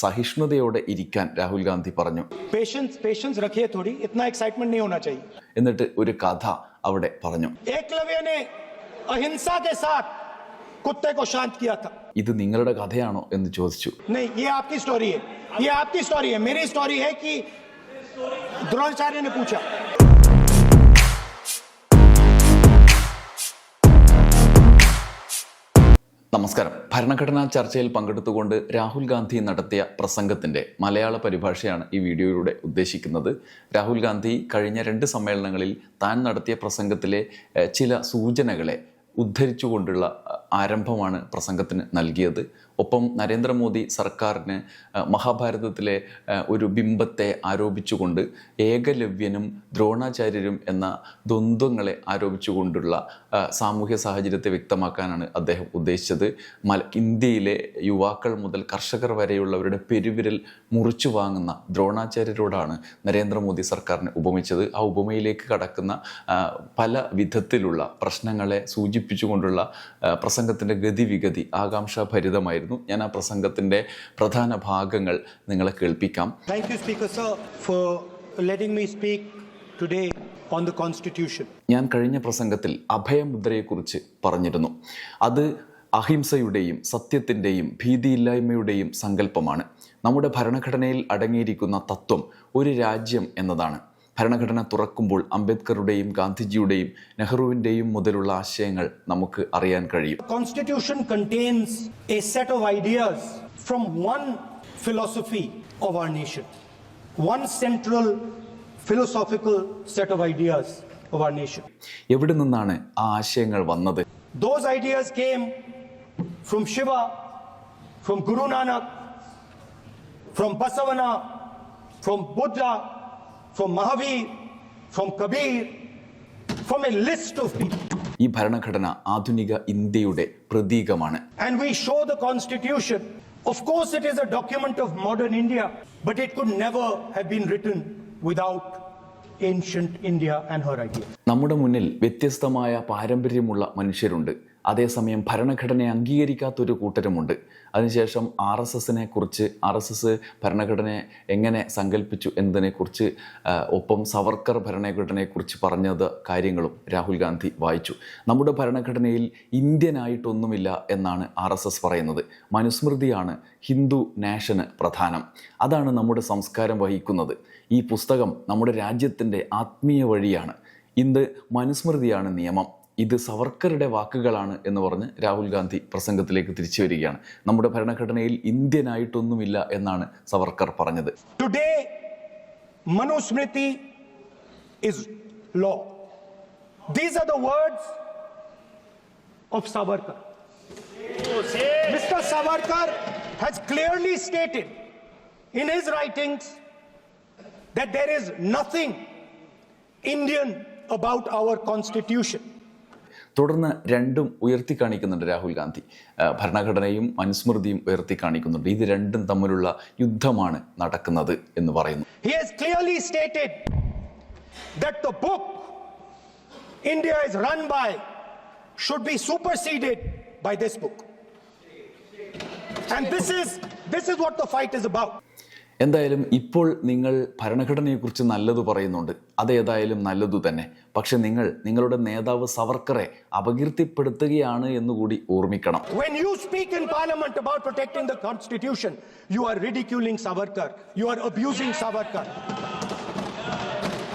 സഹിഷ്ണുതയോടെ ഇരിക്കാൻ രാഹുൽ ഗാന്ധി പറഞ്ഞു patience patience रखिए थोड़ी इतना एक्साइटमेंट नहीं होना चाहिए എന്നിട്ട് ഒരു കഥ അവിടെ പറഞ്ഞു एकलव्य ने अहिंसा के साथ कुत्ते को शांत किया था ഇത് നിങ്ങളുടെ കഥയാണോ എന്ന് ചോദിച്ചു नहीं ये आपकी स्टोरी है ये आपकी स्टोरी है मेरी स्टोरी है कि द्रोणाचार्य ने पूछा നമസ്കാരം. ഭരണഘടനാ ചർച്ചയിൽ പങ്കെടുത്തുകൊണ്ട് രാഹുൽ ഗാന്ധി നടത്തിയ പ്രസംഗത്തിന്റെ മലയാള പരിഭാഷയാണ് ഈ വീഡിയോയിലൂടെ ഉദ്ദേശിക്കുന്നത്. രാഹുൽ ഗാന്ധി കഴിഞ്ഞ രണ്ട് സമ്മേളനങ്ങളിൽ താൻ നടത്തിയ പ്രസംഗത്തിലെ ചില സൂചനകളെ ഉദ്ധരിച്ചുകൊണ്ടുള്ള ആരംഭമാണ് പ്രസംഗത്തിന് നൽകിയത്. ഒപ്പം നരേന്ദ്രമോദി സർക്കാരിന് മഹാഭാരതത്തിലെ ഒരു ബിംബത്തെ ആരോപിച്ചുകൊണ്ട് ഏകലവ്യനും ദ്രോണാചാര്യരും എന്ന ദ്വന്ദ്വങ്ങളെ ആരോപിച്ചുകൊണ്ടുള്ള സാമൂഹ്യ സാഹചര്യത്തെ വ്യക്തമാക്കാനാണ് അദ്ദേഹം ഉദ്ദേശിച്ചത്. മല ഇന്ത്യയിലെ യുവാക്കൾ മുതൽ കർഷകർ വരെയുള്ളവരുടെ പെരുവിരൽ മുറിച്ചു വാങ്ങുന്ന ദ്രോണാചാര്യരോടാണ് നരേന്ദ്രമോദി സർക്കാരിനെ ഉപമിച്ചത്. ആ ഉപമയിലേക്ക് കടക്കുന്ന പല വിധത്തിലുള്ള പ്രശ്നങ്ങളെ സൂചിപ്പിച്ചുകൊണ്ടുള്ള പ്രസംഗത്തിന്റെ ഗതിവിഗതി ആകാംക്ഷാഭരിതമായിരുന്നു. ഞാൻ ആ പ്രസംഗത്തിന്റെ പ്രധാന ഭാഗങ്ങൾ നിങ്ങളെ കേൾപ്പിക്കാം. Thank you speaker sir for letting me speak today on the constitution ഞാൻ കഴിഞ്ഞ പ്രസംഗത്തിൽ അഭയമുദ്രയെക്കുറിച്ച് പറഞ്ഞിരുന്നു. അത് അഹിംസയുടെയും സത്യത്തിന്റെയും ഭീതിയില്ലായ്മയുടെയും സങ്കല്പമാണ്. നമ്മുടെ ഭരണഘടനയിൽ അടങ്ങിയിരിക്കുന്ന തത്വം ഒരു രാജ്യം എന്നതാണ്. ഭരണഘടന തുറക്കുമ്പോൾ അംബേദ്കറുടെയും ഗാന്ധിജിയുടെയും നെഹ്റുവിന്റെയും മുതലുള്ള ആശയങ്ങൾ നമുക്ക് അറിയാൻ കഴിയും Constitution contains a set of ideas from one philosophy of our nation, one central philosophical set of ideas of our nation. എവിടെ നിന്നാണ് ആ ആശയങ്ങൾ വന്നത് ideas came from Shiva, from Guru Nanak, from Basavana, from Buddha, from Mahavir, from Kabir, from a list of people. ഈ ഭരണഘടന ആധുനിക ഇന്ത്യയുടെ പ്രതീകമാണ് And we show the Constitution. Of course, it is a document of modern India, but it could never have been written without ancient India and her ideas. നമ്മുടെ മുന്നിൽ വ്യത്യസ്തമായ പാരമ്പര്യമുള്ള മനുഷ്യരുണ്ട് അതേസമയം ഭരണഘടനയെ അംഗീകരിക്കാത്തൊരു കൂട്ടരുമുണ്ട്. അതിനുശേഷം ആർ എസ് എസിനെ കുറിച്ച് ആർ എസ് എസ് ഭരണഘടനയെ എങ്ങനെ സങ്കല്പിച്ചു എന്നതിനെക്കുറിച്ച് ഒപ്പം സവർക്കർ ഭരണഘടനയെക്കുറിച്ച് പറഞ്ഞത് കാര്യങ്ങളും രാഹുൽ ഗാന്ധി വായിച്ചു. നമ്മുടെ ഭരണഘടനയിൽ ഇന്ത്യനായിട്ടൊന്നുമില്ല എന്നാണ് ആർ എസ് എസ് പറയുന്നത്. മനുസ്മൃതിയാണ് ഹിന്ദു നാഷന് പ്രധാനം. അതാണ് നമ്മുടെ സംസ്കാരം വഹിക്കുന്നത്. ഈ പുസ്തകം നമ്മുടെ രാജ്യത്തിന്റെ ആത്മീയ വഴിയാണ്. ഇന്ന് മനുസ്മൃതിയാണ് നിയമം. ഇത് സവർക്കറുടെ വാക്കുകളാണ് എന്ന് പറഞ്ഞ് രാഹുൽ ഗാന്ധി പ്രസംഗത്തിലേക്ക് തിരിച്ചു വരികയാണ്. നമ്മുടെ ഭരണഘടനയിൽ ഇന്ത്യനായിട്ടൊന്നുമില്ല എന്നാണ് സവർക്കർ പറഞ്ഞത്. Today Manusmriti is law these are the words of Savarkar mister Savarkar has clearly stated in his writings that there is nothing Indian about our constitution തുടർന്ന് രണ്ടും ഉയർത്തി കാണിക്കുന്നുണ്ട് രാഹുൽ ഗാന്ധി. ഭരണഘടനയും അനുസ്മൃതിയും ഉയർത്തി കാണിക്കുന്നുണ്ട്. ഇത് രണ്ടും തമ്മിലുള്ള യുദ്ധമാണ് നടക്കുന്നത് എന്ന് പറയുന്നു. Should be superseded by this book. And this is this is what the fight is about. എന്തായാലും ഇപ്പോൾ നിങ്ങൾ ഭരണഘടനയെക്കുറിച്ച് നല്ലത് പറയുന്നുണ്ട് അതേതായാലും നല്ലതു തന്നെ പക്ഷെ നിങ്ങൾ നിങ്ങളുടെ നേതാവ് സവർക്കറെ അപകീർത്തിപ്പെടുത്തുകയാണ് എന്നുകൂടി ഓർമ്മിക്കണം When you speak in parliament about protecting the constitution, you are ridiculing Savarkar. You are abusing Savarkar.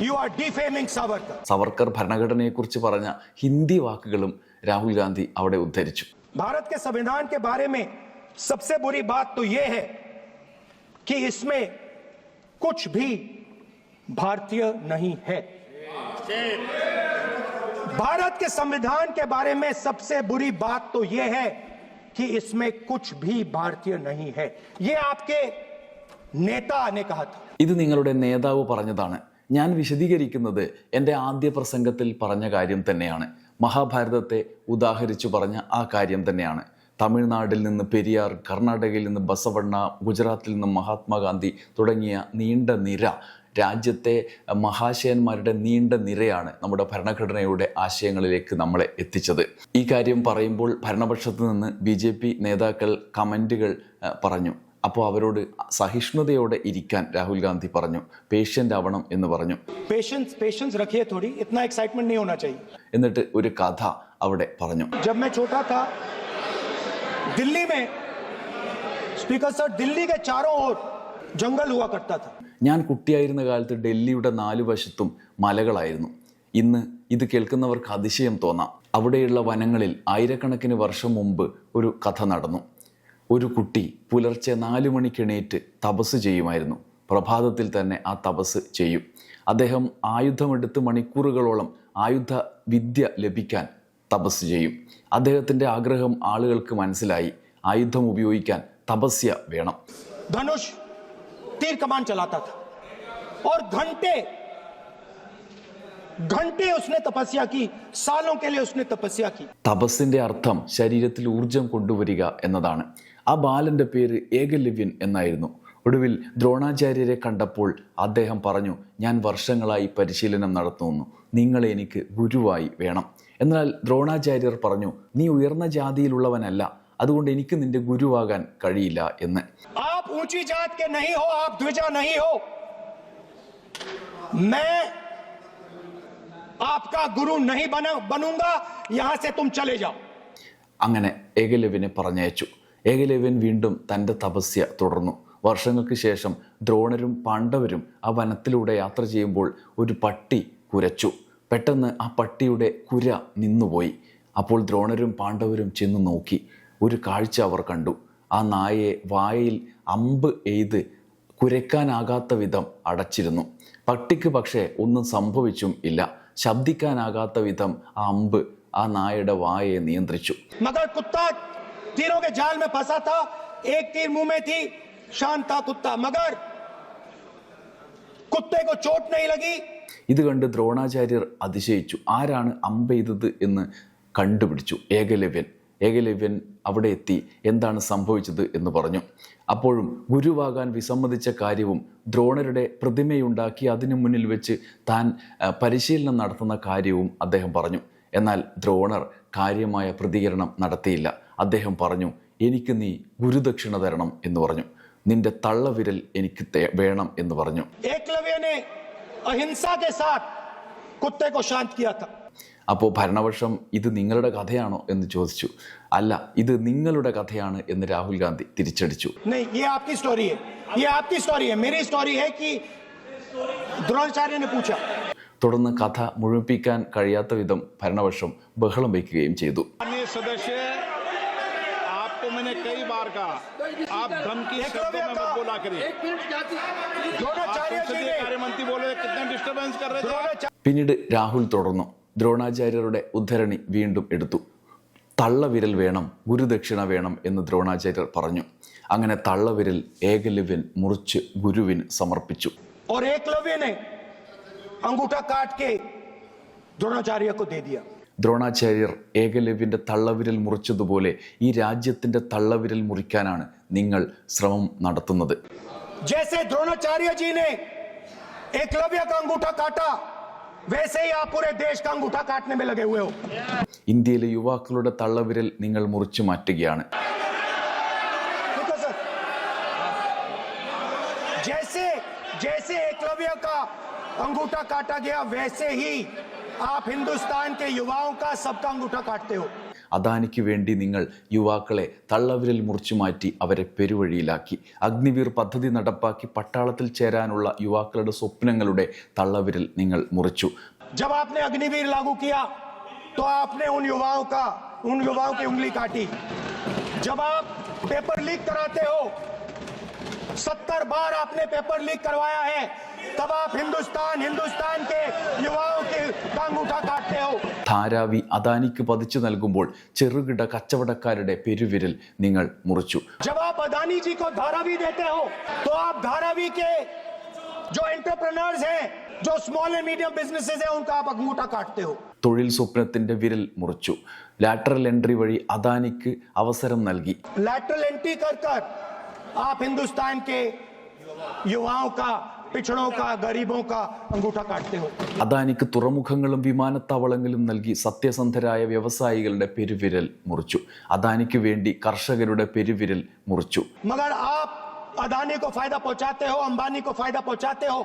You are defaming Savarkar. Savarkar ഭരണഘടനയെക്കുറിച്ച് പറഞ്ഞ ഹിന്ദി വാക്കുകളും രാഹുൽ ഗാന്ധി അവിടെ ഉദ്ധരിച്ചു भारत के संविधान के बारे में सबसे बुरी बात तो यह है कि इसमें कुछ भी भारतीय नहीं है भारत के संविधान के बारे में सबसे बुरी बात तो यह है कि इसमें कुछ भी भारतीय नहीं है ये आपके नेता ने कहा था ഇത് നിങ്ങളുടെ നേതാവ് പറഞ്ഞതാണ് ഞാൻ വിശദീകരിക്കുന്നത് എൻ്റെ ആദ്യ പ്രസംഗത്തിൽ പറഞ്ഞ കാര്യം തന്നെയാണ് മഹാഭാരതത്തെ ഉദാഹരിച്ചു പറഞ്ഞ ആ കാര്യം തന്നെയാണ് തമിഴ്നാട്ടിൽ നിന്ന് പെരിയാർ കർണാടകയിൽ നിന്ന് ബസവണ്ണ ഗുജറാത്തിൽ നിന്ന് മഹാത്മാഗാന്ധി തുടങ്ങിയ നീണ്ട നിര രാജ്യത്തെ മഹാശയന്മാരുടെ നീണ്ട നിരയാണ് നമ്മുടെ ഭരണഘടനയുടെ ആശയങ്ങളിലേക്ക് നമ്മളെ എത്തിച്ചത്. ഈ കാര്യം പറയുമ്പോൾ ഭരണപക്ഷത്ത് നിന്ന് ബി ജെ പി നേതാക്കൾ കമന്റുകൾ പറഞ്ഞു. അപ്പോൾ അവരോട് സഹിഷ്ണുതയോടെ ഇരിക്കാൻ രാഹുൽ ഗാന്ധി പറഞ്ഞു. പേഷ്യന്റ് ആവണം എന്ന് പറഞ്ഞു. എന്നിട്ട് ഒരു കഥ അവിടെ പറഞ്ഞു. दिल्ली में स्पीकर सर दिल्ली के चारों ओर जंगल हुआ करता था ഞാൻ കുട്ടിയായിരുന്ന കാലത്ത് ഡൽഹിയുടെ നാലു വശത്തും മലകളായിരുന്നു ഇന്ന് ഇത് കേൾക്കുന്നവർക്ക് അതിശയം തോന്നാം അവിടെയുള്ള വനങ്ങളിൽ ആയിരക്കണക്കിന് വർഷം മുമ്പ് ഒരു കഥ നടന്നു ഒരു കുട്ടി പുലർച്ചെ നാലു മണിക്കെണീറ്റ് തപസ് ചെയ്യുമായിരുന്നു പ്രഭാതത്തിൽ തന്നെ ആ തപസ് ചെയ്യും അദ്ദേഹം ആയുധമെടുത്ത് മണിക്കൂറുകളോളം ആയുധ വിദ്യ ലഭിക്കാൻ തപസ് ചെയ്യും അദ്ദേഹത്തിൻ്റെ ആഗ്രഹം ആളുകൾക്ക് മനസ്സിലായി ആയുധം ഉപയോഗിക്കാൻ തപസ്യ വേണം धनुष तीर कमान चलाता था और घंटे घंटे उसने तपस्या की सालों के लिए उसने तपस्या की തപസ്സിന്റെ അർത്ഥം ശരീരത്തിൽ ഊർജം കൊണ്ടുവരിക എന്നതാണ് ആ ബാലന്റെ പേര് ഏകലവ്യൻ എന്നായിരുന്നു ഒടുവിൽ ദ്രോണാചാര്യരെ കണ്ടപ്പോൾ അദ്ദേഹം പറഞ്ഞു ഞാൻ വർഷങ്ങളായി പരിശീലനം നടത്തുന്നു നിങ്ങളെ എനിക്ക് ഗുരുവായി വേണം എന്നാൽ ദ്രോണാചാര്യർ പറഞ്ഞു നീ ഉയർന്ന ജാതിയിലുള്ളവനല്ല. അതുകൊണ്ട് എനിക്ക് നിന്റെ ഗുരുവാകാൻ കഴിയില്ല എന്ന്. അങ്ങനെ ഏകലവ്യനെ പറഞ്ഞയച്ചു. ഏകലവ്യൻ വീണ്ടും തന്റെ തപസ്യ തുടർന്നു. വർഷങ്ങൾക്ക് ശേഷം ദ്രോണരും പാണ്ഡവരും ആ വനത്തിലൂടെ യാത്ര ചെയ്യുമ്പോൾ ഒരു പട്ടി കുരച്ചു. പെട്ടെന്ന് ആ പട്ടിയുടെ കുര നിന്നുപോയി. അപ്പോൾ ദ്രോണരും പാണ്ഡവരും ചെന്ന് നോക്കി. ഒരു കാഴ്ച അവർ കണ്ടു. ആ നായയെ വായയിൽ അമ്പ് എയ്ത് കുരയ്ക്കാനാകാത്ത വിധം അടച്ചിരുന്നു. പട്ടിക്ക് പക്ഷേ ഒന്നും സംഭവിച്ചും ഇല്ല. ശബ്ദിക്കാനാകാത്ത വിധം ആ അമ്പ് ആ നായയുടെ വായെ നിയന്ത്രിച്ചു. കുത്തേ ചോട്ട് ലഗി. ഇത് കണ്ട് ദ്രോണാചാര്യർ അതിശയിച്ചു. ആരാണ് അമ്പ ചെയ്തത് എന്ന് കണ്ടുപിടിച്ചു. ഏകലവ്യൻ. ഏകലവ്യൻ അവിടെ എത്തി. എന്താണ് സംഭവിച്ചത് എന്ന് പറഞ്ഞു. അപ്പോഴും ഗുരുവാകാൻ വിസമ്മതിച്ച കാര്യവും ദ്രോണരുടെ പ്രതിമയുണ്ടാക്കി അതിനു മുന്നിൽ വെച്ച് താൻ പരിശീലനം നടത്തുന്ന കാര്യവും അദ്ദേഹം പറഞ്ഞു. എന്നാൽ ദ്രോണർ കാര്യമായ പ്രതികരണം നടത്തിയില്ല. അദ്ദേഹം പറഞ്ഞു എനിക്ക് നീ ഗുരുദക്ഷിണ തരണം എന്ന് പറഞ്ഞു. നിന്റെ തള്ളവിരൽ എനിക്ക് വേണം എന്ന് പറഞ്ഞു. अहिंसा के साथ कुत्ते को शांत किया था അപ്പോൾ ഭരണപക്ഷം ഇത് നിങ്ങളുടെ കഥയാണോ എന്ന് ചോദിച്ചു അല്ല ഇത് നിങ്ങളുടെ കഥയാണ് എന്ന് രാഹുൽ ഗാന്ധി തിരിച്ചടിച്ചു नहीं ये आपकी स्टोरी है ये आपकी स्टोरी है मेरी स्टोरी है कि द्रोणाचार्य ने पूछा തുടർന്ന് കഥ മുഴുമിപ്പിക്കാൻ കഴിയാത്ത വിധം ഭരണപക്ഷം ബഹളം വയ്ക്കുകയും ചെയ്തു माननीय सदस्य आपको मैंने कई बार कहा आप धमकी शब्दों में मत बोला करिए आप द्रोणाचार्य जी संसदीय ने कार्य मंत्री बोल रहे थे, कितना डिस्टरबेंस कर रहे थे आप? द्रोणाचार्य പിന്നീട് രാഹുൽ തുടർന്നു ദ്രോണാചാര്യരുടെ ഉദ്ധരണി വീണ്ടും എടുത്തു തള്ളവിരൽ വേണം ഗുരുദക്ഷിണ വേണം എന്ന് ദ്രോണാചാര്യർ പറഞ്ഞു അങ്ങനെ തള്ളവിരൽ ഏകലവ്യൻ മുറിച്ച് ഗുരുവിന് സമർപ്പിച്ചു और एकलव्य ने अंगूठा काट के द्रोणाचार्य को दे दिया ദ്രോണാചാര്യർ ഏകലവ്യന്റെ തള്ളവിരൽ മുറിച്ചതുപോലെ ഈ രാജ്യത്തിന്റെ തള്ളവിരൽ മുറിക്കാനാണ് നിങ്ങൾ ശ്രമം നടത്തുന്നത് जैसे द्रोणाचार्य जी ने एकलव्य का अंगूठा काटा वैसे ही आप पूरे देश का अंगूठा काटने में लगे हुए हो ഇന്ത്യയിലെ യുവാക്കളുടെ തള്ളവിരൽ നിങ്ങൾ മുറിച്ചു മാറ്റുകയാണ് ठीक है सर जैसे जैसे एकलव्य का अंगूठा काटा गया वैसे ही आप हिंदुस्तान के युवाओं का सबका अंगूठा काटते हो അദാനിക്ക് വേണ്ടി നിങ്ങൾ യുവാക്കളെ തള്ളവിരൽ മുറിച്ചു മാറ്റി അവരെ പെരുവഴിയിലാക്കി അഗ്നിവീർ പദ്ധതി നടപ്പാക്കി പട്ടാളത്തിൽ ചേരാനുള്ള യുവാക്കളുടെ സ്വപ്നങ്ങളുടെ തള്ളവിരൽ നിങ്ങൾ മുറിച്ചു जब आपने अग्निवीर लागू किया तो आपने उन युवाओं का उन युवाओं की उंगली काटी जब आप पेपर लीक कराते हो सत्तर बार आपने पेपर लीक करवाया है तब आप हिंदुस्तान हिंदुस्तान के युवाओं के का अंगूठा काटते हो ധാരാവി അദാനിക്ക് പതിച്ചു നൽകുമ്പോൾ ചെറുകിട കച്ചവടക്കാരുടെ പെരുവിരൽ നിങ്ങൾ മുറിച്ചു जब आप अदानी जी को धारावी देते हो तो आप धारावी के जो एंटरप्रेन्योर्स हैं जो स्मॉल एंड मीडियम बिजनेसेस हैं उनका आप अंगूठा काटते हो തൊഴിൽ സ്വപ്നത്തിന്റെ വിരൽ മുറിച്ചു ലാറ്ററൽ എൻട്രി വഴി അദാനിക്ക് അവസരം നൽകി लैटरल एंट्री कर कर आप हिंदुस्तान के युवाओं का पिछड़ों का गरीबों का अंगूठा काटते हो അദാനിക്ക് തുറമുഖങ്ങളും വിമാനത്താവളങ്ങളും നൽകി സത്യസന്ധരായ വ്യവസായികളുടെ പെരുവിരൽ മുറിച്ചു അദാനിക്ക് വേണ്ടി കർഷകരുടെ പെരുവിരൽ മുറിച്ചു मगर आप अदानी को फायदा पहुंचाते हो अंबानी को फायदा पहुंचाते हो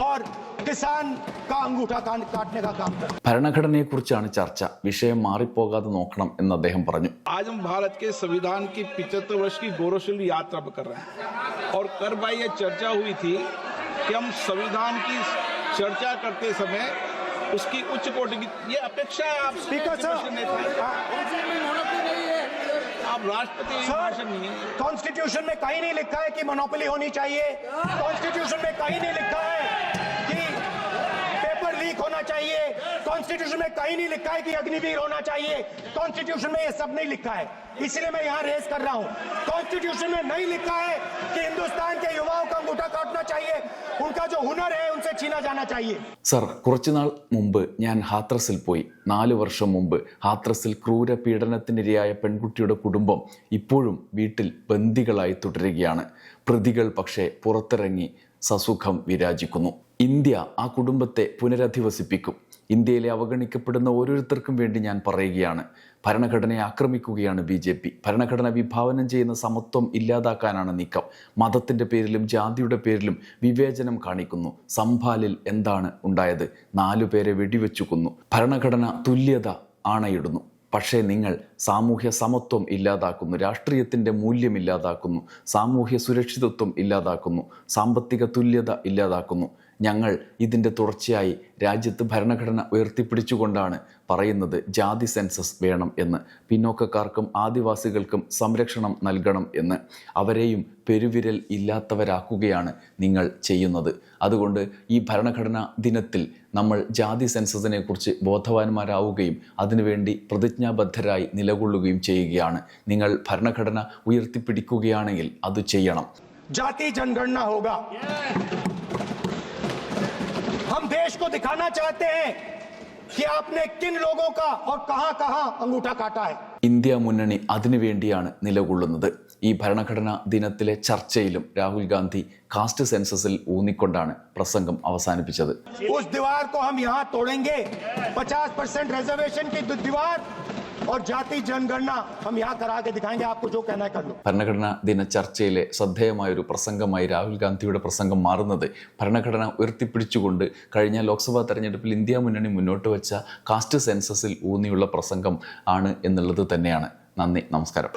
और किसान का अंगूठा कान- काटने का काम करते हो ഭരണഘടനയെക്കുറിച്ചാണ് ചർച്ച വിഷയം മാറിപ്പോകാതെ നോക്കണം എന്ന് അദ്ദേഹം പറഞ്ഞു आज हम भारत के संविधान की पिछहत्तर वर्ष की गौरवशाली यात्रा पर कर रहे हैं और कर भाई ये चर्चा हुई थी कि हम संविधान की चर्चा करते समय उसकी उच्च कोटि की ये अपेक्षा है आप स्पीकर साहब आप राष्ट्रपति है। कॉन्स्टिट्यूशन में कहीं नहीं लिखा है कि मोनोपली होनी चाहिए। कॉन्स्टिट्यूशन में कहीं नहीं लिखा है होना चाहिए कॉन्स्टिट्यूशन में कहीं नहीं लिखा है कि अग्निवीर होना चाहिए कॉन्स्टिट्यूशन में ये सब नहीं लिखा है इसलिए मैं यहाँ रेस कर रहा हूँ कॉन्स्टिट्यूशन में नहीं लिखा है कि हिंदुस्तान के युवाओं का अंगूठा काटना चाहिए उनका जो हुनर है उनसे छीना जाना चाहिए സർ കുറച്ചുനാൾ മുമ്പ് ഞാൻ ഹാത്രസിൽ പോയി നാല് വർഷം മുമ്പ് ഹാത്രസിൽ ക്രൂര പീഡനത്തിനിരയായ പെൺകുട്ടിയുടെ കുടുംബം ഇപ്പോഴും വീട്ടിൽ ബന്ദികളായി തുടരുകയാണ് പ്രതികൾ പക്ഷേ പുറത്തിറങ്ങി സസുഖം വിരാജിക്കുന്നു ഇന്ത്യ ആ കുടുംബത്തെ പുനരധിവസിപ്പിക്കും. ഇന്ത്യയിലെ അവഗണിക്കപ്പെടുന്ന ഓരോരുത്തർക്കും വേണ്ടി ഞാൻ പറയുകയാണ്. ഭരണഘടനയെ ആക്രമിക്കുകയാണ് ബി ജെ പി. ഭരണഘടന വിഭാവനം ചെയ്യുന്ന സമത്വം ഇല്ലാതാക്കാനാണ് നീക്കം. മതത്തിന്റെ പേരിലും ജാതിയുടെ പേരിലും വിവേചനം കാണിക്കുന്നു. സംഭാലിൽ എന്താണ് ഉണ്ടായത്? നാലു പേരെ വെടിവെച്ചു കൊന്നു ഭരണഘടന തുല്യത ആണയിടുന്നു. പക്ഷേ നിങ്ങൾ സാമൂഹ്യ സമത്വം ഇല്ലാതാക്കുന്നു. രാഷ്ട്രീയത്തിന്റെ മൂല്യം ഇല്ലാതാക്കുന്നു. സാമൂഹ്യ സുരക്ഷിതത്വം ഇല്ലാതാക്കുന്നു. സാമ്പത്തിക തുല്യത ഇല്ലാതാക്കുന്നു. ഞങ്ങൾ ഇതിന്റെ തുടർച്ചയായി രാജ്യത്ത് ഭരണഘടന ഉയർത്തിപ്പിടിച്ചുകൊണ്ടാണ് പറയുന്നത് ജാതി സെൻസസ് വേണം എന്ന്. പിന്നോക്കക്കാർക്കും ആദിവാസികൾക്കും സംരക്ഷണം നൽകണം എന്ന്. അവരെയും പെരുവിരൽ ഇല്ലാത്തവരാക്കുകയാണ് നിങ്ങൾ ചെയ്യുന്നത്. അതുകൊണ്ട് ഈ ഭരണഘടനാ ദിനത്തിൽ നമ്മൾ ജാതി സെൻസസിനെക്കുറിച്ച് ബോധവാന്മാരാവുകയും അതിനുവേണ്ടി പ്രതിജ്ഞാബദ്ധരായി നിലകൊള്ളുകയും ചെയ്യുകയാണ്. നിങ്ങൾ ഭരണഘടന ഉയർത്തിപ്പിടിക്കുകയാണെങ്കിൽ അത് ചെയ്യണം. ജാതി ജനഗണന हम देश को दिखाना चाहते हैं कि आपने किन लोगों का और कहां कहां अंगूठा काटा है ഇന്ത്യ മുന്നണി അതിനുവേണ്ടിയാണ് നിലകൊള്ളുന്നത് ഈ ഭരണഘടനാ ദിനത്തിലെ ചർച്ചയിലും രാഹുൽ ഗാന്ധി കാസ്റ്റ് സെൻസസിൽ ഊന്നിക്കൊണ്ടാണ് പ്രസംഗം അവസാനിപ്പിച്ചത് उस दीवार को हम यहां तोड़ेंगे 50 परसेंट रिजर्वेशन की दि- दीवार और जाति जनगणना हम यहां करा के दिखाएंगे आपको जो कहना है कर लो ഭരണഘടനാ ദിന ചർച്ചയിലെ ശ്രദ്ധേയമായൊരു പ്രസംഗമായി രാഹുൽ ഗാന്ധിയുടെ പ്രസംഗം മാറുന്നത് ഭരണഘടന ഉയർത്തിപ്പിടിച്ചുകൊണ്ട് കഴിഞ്ഞ ലോക്സഭാ തെരഞ്ഞെടുപ്പിൽ ഇന്ത്യ മുന്നണി മുന്നോട്ട് വെച്ച കാസ്റ്റ് സെൻസസിൽ ഊന്നിയുള്ള പ്രസംഗം ആണ് എന്നുള്ളത് തന്നെയാണ് നന്ദി നമസ്കാരം